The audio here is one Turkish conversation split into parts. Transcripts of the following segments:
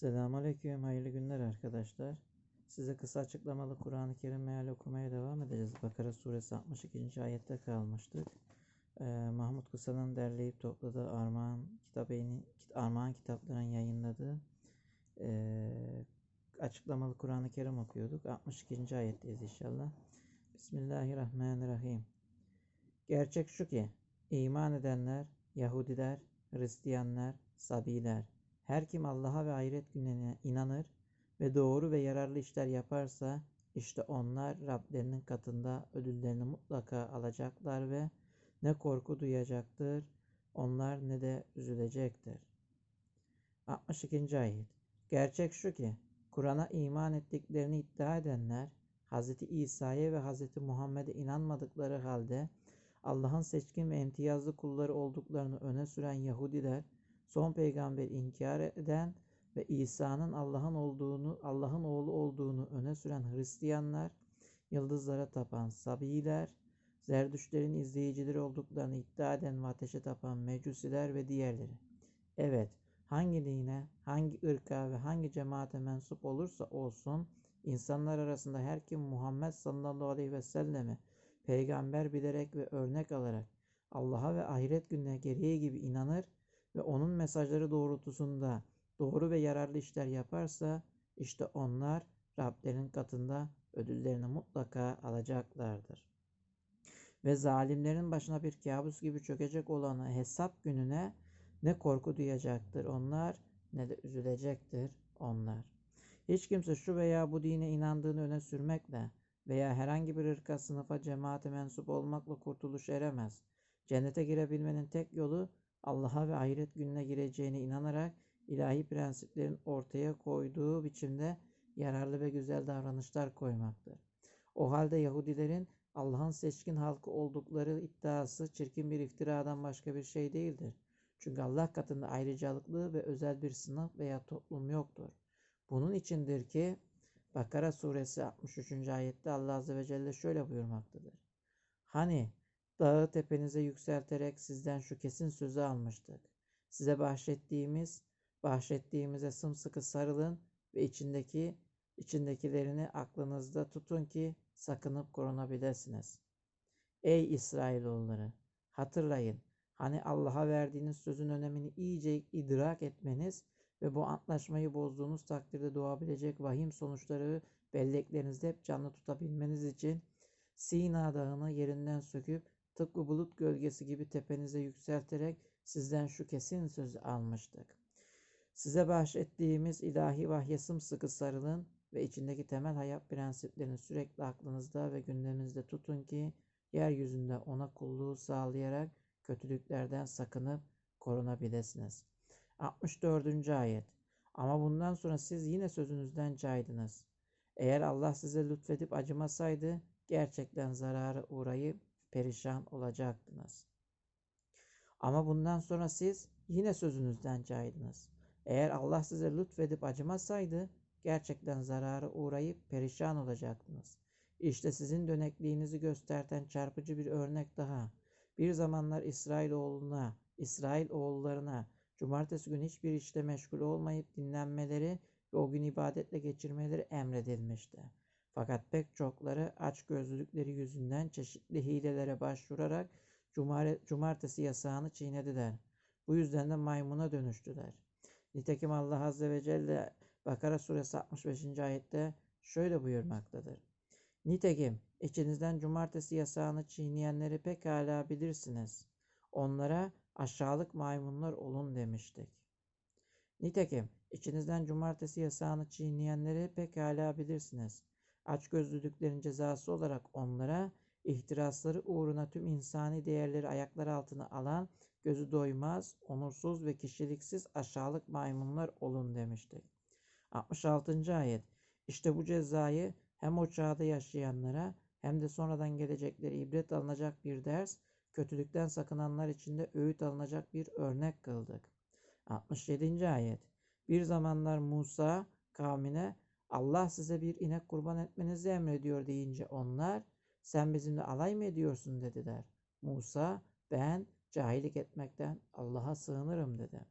Selamünaleyküm, hayırlı günler arkadaşlar. Size kısa açıklamalı Kur'an-ı Kerim meali okumaya devam edeceğiz. Bakara suresi 62. ayette kalmıştık. Ee, Mahmut Kısa'nın derleyip topladığı Armağan, kitabını, Armağan kitaplarının yayınladığı e, açıklamalı Kur'an-ı Kerim okuyorduk. 62. ayetteyiz inşallah. Bismillahirrahmanirrahim. Gerçek şu ki, iman edenler, Yahudiler, Hristiyanlar, Sabiler, her kim Allah'a ve ahiret gününe inanır ve doğru ve yararlı işler yaparsa işte onlar Rablerinin katında ödüllerini mutlaka alacaklar ve ne korku duyacaktır, onlar ne de üzülecektir. 62. ayet Gerçek şu ki, Kur'an'a iman ettiklerini iddia edenler, Hz. İsa'ya ve Hz. Muhammed'e inanmadıkları halde Allah'ın seçkin ve imtiyazlı kulları olduklarını öne süren Yahudiler, son peygamber inkar eden ve İsa'nın Allah'ın olduğunu, Allah'ın oğlu olduğunu öne süren Hristiyanlar, yıldızlara tapan Sabiler, Zerdüşlerin izleyicileri olduklarını iddia eden ve ateşe tapan Mecusiler ve diğerleri. Evet, hangi dine, hangi ırka ve hangi cemaate mensup olursa olsun, insanlar arasında her kim Muhammed sallallahu aleyhi ve selleme peygamber bilerek ve örnek alarak Allah'a ve ahiret gününe gereği gibi inanır ve onun mesajları doğrultusunda doğru ve yararlı işler yaparsa işte onlar Rablerin katında ödüllerini mutlaka alacaklardır. Ve zalimlerin başına bir kabus gibi çökecek olanı hesap gününe ne korku duyacaktır onlar ne de üzülecektir onlar. Hiç kimse şu veya bu dine inandığını öne sürmekle veya herhangi bir ırka, sınıfa, cemaate mensup olmakla kurtuluş eremez. Cennete girebilmenin tek yolu Allah'a ve ahiret gününe gireceğine inanarak ilahi prensiplerin ortaya koyduğu biçimde yararlı ve güzel davranışlar koymaktır. O halde Yahudilerin Allah'ın seçkin halkı oldukları iddiası çirkin bir iftiradan başka bir şey değildir. Çünkü Allah katında ayrıcalıklı ve özel bir sınıf veya toplum yoktur. Bunun içindir ki Bakara suresi 63. ayette Allah Azze ve Celle şöyle buyurmaktadır. Hani dağı tepenize yükselterek sizden şu kesin sözü almıştık. Size bahşettiğimiz, bahşettiğimize sımsıkı sarılın ve içindeki içindekilerini aklınızda tutun ki sakınıp korunabilirsiniz. Ey İsrailoğulları! Hatırlayın, hani Allah'a verdiğiniz sözün önemini iyice idrak etmeniz ve bu antlaşmayı bozduğunuz takdirde doğabilecek vahim sonuçları belleklerinizde hep canlı tutabilmeniz için Sina dağını yerinden söküp tıpkı bulut gölgesi gibi tepenize yükselterek sizden şu kesin sözü almıştık. Size bahşettiğimiz ilahi vahye sımsıkı sarılın ve içindeki temel hayat prensiplerini sürekli aklınızda ve gündeminizde tutun ki yeryüzünde ona kulluğu sağlayarak kötülüklerden sakınıp korunabilirsiniz. 64. ayet Ama bundan sonra siz yine sözünüzden caydınız. Eğer Allah size lütfedip acımasaydı gerçekten zarara uğrayıp perişan olacaktınız. Ama bundan sonra siz yine sözünüzden caydınız. Eğer Allah size lütfedip acımasaydı gerçekten zarara uğrayıp perişan olacaktınız. İşte sizin dönekliğinizi gösterten çarpıcı bir örnek daha. Bir zamanlar İsrail oğluna, İsrail oğullarına cumartesi günü hiçbir işte meşgul olmayıp dinlenmeleri ve o gün ibadetle geçirmeleri emredilmişti. Fakat pek çokları aç gözlülükleri yüzünden çeşitli hilelere başvurarak cumartesi yasağını çiğnediler. Bu yüzden de maymuna dönüştüler. Nitekim Allah Azze ve Celle Bakara suresi 65. ayette şöyle buyurmaktadır. Nitekim içinizden cumartesi yasağını çiğneyenleri pekala bilirsiniz. Onlara aşağılık maymunlar olun demiştik. Nitekim içinizden cumartesi yasağını çiğneyenleri pekala bilirsiniz. Açgözlülüklerin cezası olarak onlara ihtirasları uğruna tüm insani değerleri ayaklar altına alan gözü doymaz, onursuz ve kişiliksiz aşağılık maymunlar olun demiştik. 66. ayet İşte bu cezayı hem o çağda yaşayanlara hem de sonradan gelecekleri ibret alınacak bir ders, kötülükten sakınanlar için de öğüt alınacak bir örnek kıldık. 67. ayet Bir zamanlar Musa kavmine Allah size bir inek kurban etmenizi emrediyor deyince onlar sen bizimle alay mı ediyorsun dediler. Musa ben cahillik etmekten Allah'a sığınırım dedi.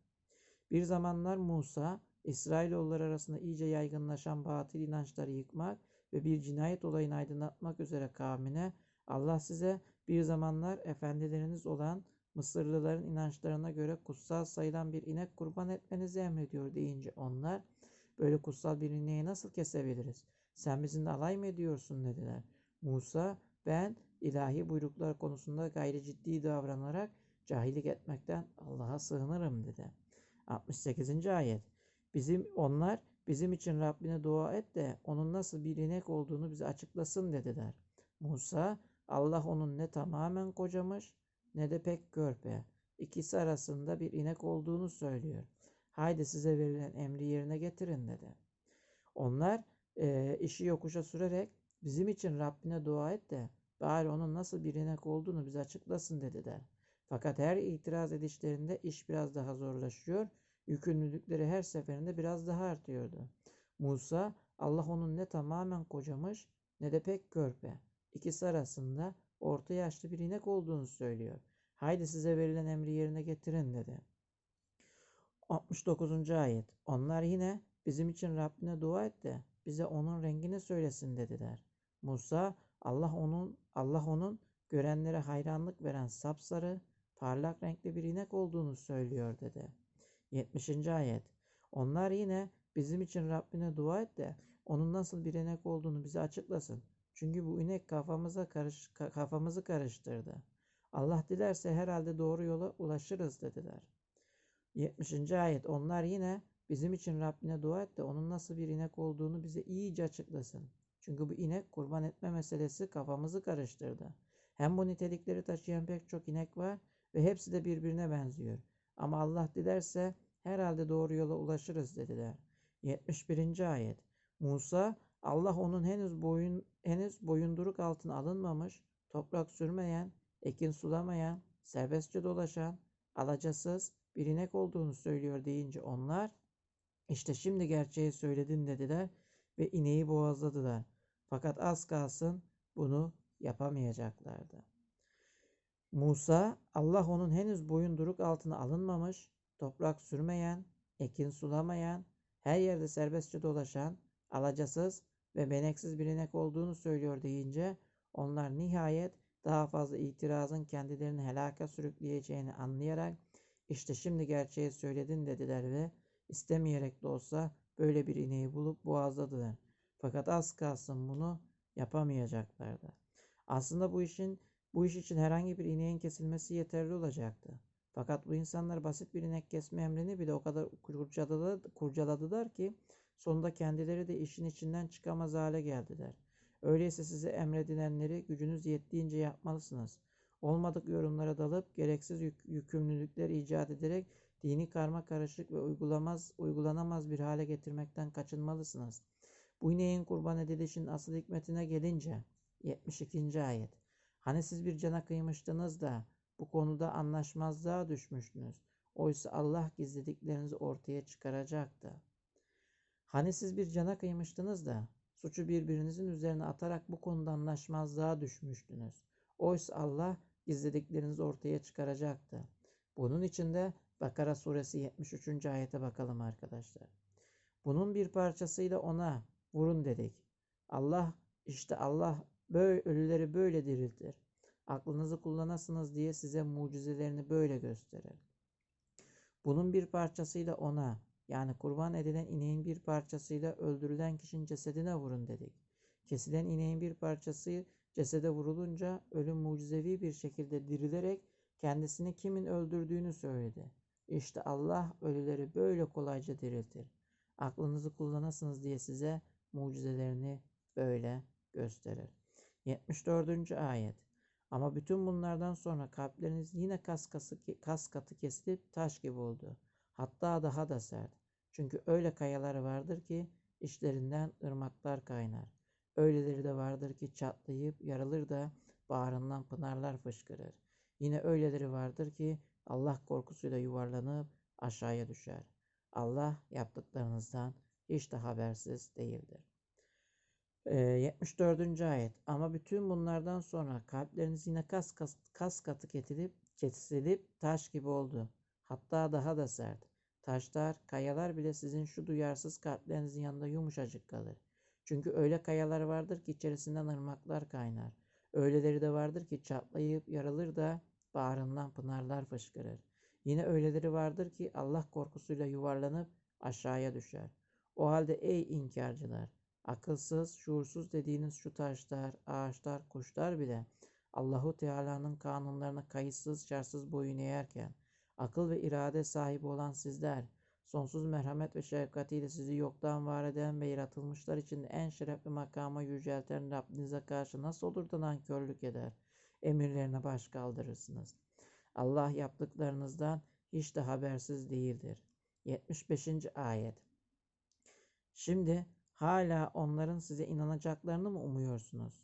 Bir zamanlar Musa İsrailoğulları arasında iyice yaygınlaşan batıl inançları yıkmak ve bir cinayet olayını aydınlatmak üzere kavmine Allah size bir zamanlar efendileriniz olan Mısırlıların inançlarına göre kutsal sayılan bir inek kurban etmenizi emrediyor deyince onlar böyle kutsal bir ineği nasıl kesebiliriz? Sen bizimle alay mı ediyorsun dediler. Musa ben ilahi buyruklar konusunda gayri ciddi davranarak cahillik etmekten Allah'a sığınırım dedi. 68. ayet. Bizim onlar bizim için Rabbine dua et de onun nasıl bir inek olduğunu bize açıklasın dediler. Musa Allah onun ne tamamen kocamış ne de pek körpe. İkisi arasında bir inek olduğunu söylüyor. Haydi size verilen emri yerine getirin dedi. Onlar e, işi yokuşa sürerek bizim için Rabbine dua et de bari onun nasıl bir inek olduğunu bize açıklasın dediler. Fakat her itiraz edişlerinde iş biraz daha zorlaşıyor, yükümlülükleri her seferinde biraz daha artıyordu. Musa, Allah onun ne tamamen kocamış ne de pek körpe. İkisi arasında orta yaşlı bir inek olduğunu söylüyor. Haydi size verilen emri yerine getirin dedi. 69. ayet. Onlar yine bizim için Rabbine dua et de bize onun rengini söylesin dediler. Musa Allah onun Allah onun görenlere hayranlık veren sapsarı, parlak renkli bir inek olduğunu söylüyor dedi. 70. ayet. Onlar yine bizim için Rabbine dua et de onun nasıl bir inek olduğunu bize açıklasın. Çünkü bu inek kafamıza karış, kafamızı karıştırdı. Allah dilerse herhalde doğru yola ulaşırız dediler. 70. ayet onlar yine bizim için Rabbine dua et de onun nasıl bir inek olduğunu bize iyice açıklasın. Çünkü bu inek kurban etme meselesi kafamızı karıştırdı. Hem bu nitelikleri taşıyan pek çok inek var ve hepsi de birbirine benziyor. Ama Allah dilerse herhalde doğru yola ulaşırız dediler. 71. ayet. Musa Allah onun henüz boyun henüz boyunduruk altına alınmamış, toprak sürmeyen, ekin sulamayan, serbestçe dolaşan, alacasız bir inek olduğunu söylüyor deyince onlar işte şimdi gerçeği söyledin dediler ve ineği boğazladılar. Fakat az kalsın bunu yapamayacaklardı. Musa Allah onun henüz boyunduruk altına alınmamış, toprak sürmeyen, ekin sulamayan, her yerde serbestçe dolaşan, alacasız ve beneksiz bir inek olduğunu söylüyor deyince onlar nihayet daha fazla itirazın kendilerini helaka sürükleyeceğini anlayarak işte şimdi gerçeği söyledin dediler ve istemeyerek de olsa böyle bir ineği bulup boğazladılar. Fakat az kalsın bunu yapamayacaklardı. Aslında bu işin bu iş için herhangi bir ineğin kesilmesi yeterli olacaktı. Fakat bu insanlar basit bir inek kesme emrini bile o kadar kurcaladılar, kurcaladılar ki sonunda kendileri de işin içinden çıkamaz hale geldiler. Öyleyse size emredilenleri gücünüz yettiğince yapmalısınız. Olmadık yorumlara dalıp gereksiz yük, yükümlülükler icat ederek dini karma karışık ve uygulamaz, uygulanamaz bir hale getirmekten kaçınmalısınız. Bu ineğin kurban edilişin asıl hikmetine gelince 72. ayet. Hani siz bir cana kıymıştınız da bu konuda anlaşmazlığa düşmüştünüz. Oysa Allah gizlediklerinizi ortaya çıkaracaktı. Hani siz bir cana kıymıştınız da suçu birbirinizin üzerine atarak bu konuda anlaşmazlığa düşmüştünüz. Oysa Allah gizlediklerinizi ortaya çıkaracaktı. Bunun için de Bakara suresi 73. ayete bakalım arkadaşlar. Bunun bir parçasıyla ona vurun dedik. Allah işte Allah böyle ölüleri böyle diriltir. Aklınızı kullanasınız diye size mucizelerini böyle gösterir. Bunun bir parçasıyla ona yani kurban edilen ineğin bir parçasıyla öldürülen kişinin cesedine vurun dedik. Kesilen ineğin bir parçası cesede vurulunca ölüm mucizevi bir şekilde dirilerek kendisini kimin öldürdüğünü söyledi. İşte Allah ölüleri böyle kolayca diriltir. Aklınızı kullanasınız diye size mucizelerini böyle gösterir. 74. ayet. Ama bütün bunlardan sonra kalpleriniz yine kas, kası, kas katı kesilip taş gibi oldu. Hatta daha da sert. Çünkü öyle kayaları vardır ki işlerinden ırmaklar kaynar. Öyleleri de vardır ki çatlayıp yarılır da bağrından pınarlar fışkırır. Yine öyleleri vardır ki Allah korkusuyla yuvarlanıp aşağıya düşer. Allah yaptıklarınızdan hiç de habersiz değildir. 74. ayet Ama bütün bunlardan sonra kalpleriniz yine kas, kas, kas katı kesilip, kesilip taş gibi oldu. Hatta daha da sert. Taşlar, kayalar bile sizin şu duyarsız kalplerinizin yanında yumuşacık kalır. Çünkü öyle kayalar vardır ki içerisinden ırmaklar kaynar. Öyleleri de vardır ki çatlayıp yarılır da bağrından pınarlar fışkırır. Yine öyleleri vardır ki Allah korkusuyla yuvarlanıp aşağıya düşer. O halde ey inkarcılar, akılsız, şuursuz dediğiniz şu taşlar, ağaçlar, kuşlar bile Allahu Teala'nın kanunlarına kayıtsız, şartsız boyun eğerken, akıl ve irade sahibi olan sizler, sonsuz merhamet ve şefkatiyle sizi yoktan var eden ve yaratılmışlar için en şerefli makama yücelten Rabbinize karşı nasıl olur da nankörlük eder, emirlerine baş kaldırırsınız. Allah yaptıklarınızdan hiç de habersiz değildir. 75. ayet Şimdi hala onların size inanacaklarını mı umuyorsunuz?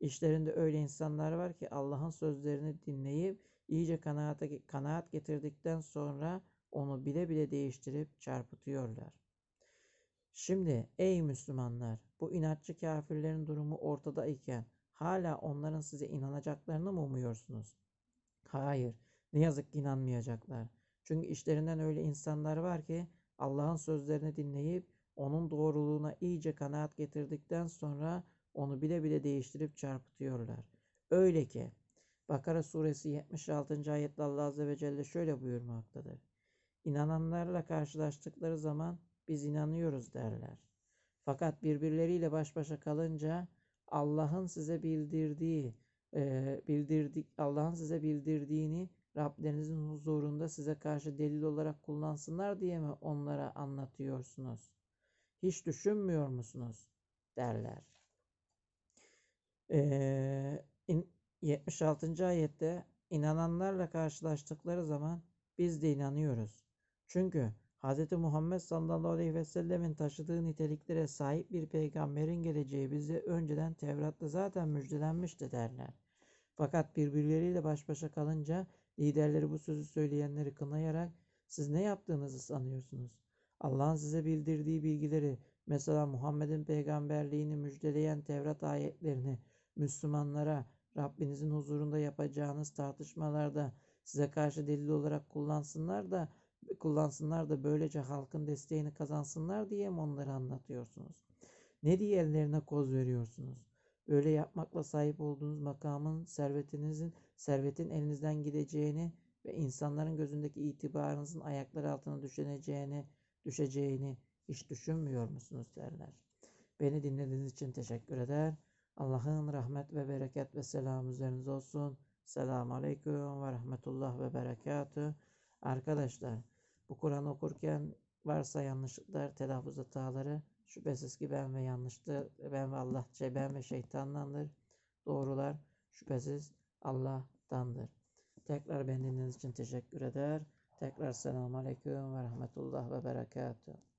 İşlerinde öyle insanlar var ki Allah'ın sözlerini dinleyip iyice kanaate, kanaat getirdikten sonra onu bile bile değiştirip çarpıtıyorlar. Şimdi ey Müslümanlar bu inatçı kafirlerin durumu ortada iken hala onların size inanacaklarını mı umuyorsunuz? Hayır, ne yazık ki inanmayacaklar. Çünkü işlerinden öyle insanlar var ki Allah'ın sözlerini dinleyip onun doğruluğuna iyice kanaat getirdikten sonra onu bile bile değiştirip çarpıtıyorlar. Öyle ki Bakara suresi 76. ayette Allah azze ve celle şöyle buyurmaktadır. İnananlarla karşılaştıkları zaman biz inanıyoruz derler. Fakat birbirleriyle baş başa kalınca Allah'ın size bildirdiği e, bildirdik Allah'ın size bildirdiğini Rablerinizin huzurunda size karşı delil olarak kullansınlar diye mi onlara anlatıyorsunuz? Hiç düşünmüyor musunuz? derler. Ee, in, 76. ayette inananlarla karşılaştıkları zaman biz de inanıyoruz. Çünkü Hz. Muhammed sallallahu aleyhi ve sellemin taşıdığı niteliklere sahip bir peygamberin geleceği bize önceden Tevrat'ta zaten müjdelenmişti derler. Fakat birbirleriyle baş başa kalınca liderleri bu sözü söyleyenleri kınayarak siz ne yaptığınızı sanıyorsunuz? Allah'ın size bildirdiği bilgileri mesela Muhammed'in peygamberliğini müjdeleyen Tevrat ayetlerini Müslümanlara Rabbinizin huzurunda yapacağınız tartışmalarda size karşı delil olarak kullansınlar da kullansınlar da böylece halkın desteğini kazansınlar diye mi onları anlatıyorsunuz? Ne diye ellerine koz veriyorsunuz? Böyle yapmakla sahip olduğunuz makamın, servetinizin, servetin elinizden gideceğini ve insanların gözündeki itibarınızın ayakları altına düşeceğini, düşeceğini hiç düşünmüyor musunuz derler. Beni dinlediğiniz için teşekkür eder. Allah'ın rahmet ve bereket ve selam üzerinize olsun. Selamun Aleyküm ve Rahmetullah ve Berekatü. Arkadaşlar bu Kur'an okurken varsa yanlışlıklar, telaffuz hataları şüphesiz ki ben ve yanlıştı, ben ve Allah, şey, ben ve şeytandandır. Doğrular şüphesiz Allah'tandır. Tekrar beni için teşekkür eder. Tekrar selamun aleyküm ve rahmetullah ve berekatuhu.